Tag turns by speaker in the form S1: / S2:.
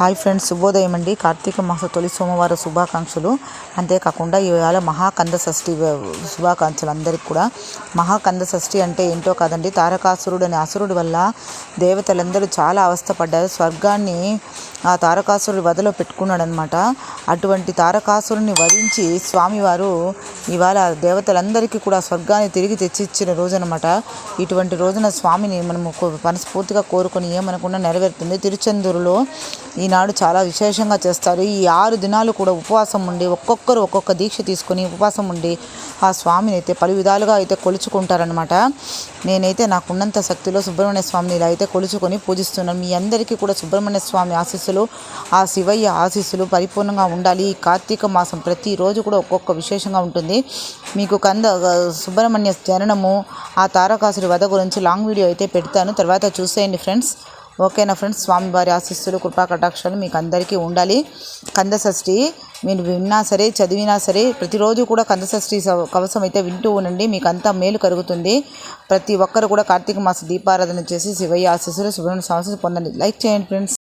S1: Hi friends శుభోదయం అండి. కార్తీక మాస తొలి సోమవార శుభాకాంక్షలు. అంతేకాకుండా ఇవాళ మహాకంద షష్ఠి శుభాకాంక్షలు అందరికి కూడా. మహాకంద షష్ఠి అంటే ఏంటో కాదండి తారకాసురుడు అనే అసురుడి వల్ల దేవతలందరూ చాలా అవస్థపడ్డారు. స్వర్గాన్ని ఆ తారకాసురుడు వదలో పెట్టుకున్నాడనమాట అటువంటి తారకాసురుని వధించి స్వామివారు ఇవాళ దేవతలందరికీ కూడా స్వర్గాన్ని తిరిగి తెచ్చిచ్చిన రోజనమాట ఇటువంటి రోజున స్వామిని మనము కో- మనస్ఫూర్తిగా కోరుకొని ఏమనకుండా నెరవేరుతుంది. తిరుచెందూరులో ఈనాడు చాలా విశేషంగా చేస్తారు. ఈ ఆరు దినాలు కూడా ఉపవాసం ఉండి ఒక్కొక్కరు ఒక్కొక్క దీక్ష తీసుకొని ఉపవాసం ఉండి ఆ స్వామిని అయితే పలు విధాలుగా అయితే కొలుచుకుంటారనమాట నేనైతే నాకున్నంత శక్తిలో సుబ్రహ్మణ్య స్వామిని ఇలా అయితే కొలుచుకొని పూజిస్తున్నాను మీ అందరికీ కూడా సుబ్రహ్మణ్య స్వామి ఆశీస్సులు ఆ శివయ్య ఆశీస్సులు పరిపూర్ణంగా ఉండాలి. ఈ కార్తీక మాసం ప్రతిరోజు కూడా ఒక్కొక్క విశేషంగా ఉంటుంది. మీకు కంద సుబ్రహ్మణ్య జననము ఆ తారకాసుడి వధ గురించి లాంగ్ వీడియో అయితే పెడతాను. తర్వాత చూసేయండి ఫ్రెండ్స్. ఓకేనా ఫ్రెండ్స్? స్వామివారి ఆశీస్సులు కృపా కటాక్షాలు మీకు అందరికీ ఉండాలి. కందషష్ఠి మీరు విన్నా సరే చదివినా సరే ప్రతిరోజు కూడా కందషష్ఠి కవసం అయితే వింటూ ఉండండి. మీకు అంతా మేలు కలుగుతుంది. ప్రతి ఒక్కరు కూడా కార్తీక మాస దీపారాధన చేసి శివయ్య ఆశీస్సులు సుబ్రహ్మణ్య స్వామి ఆశీస్సులు పొందండి. లైక్ చేయండి ఫ్రెండ్స్.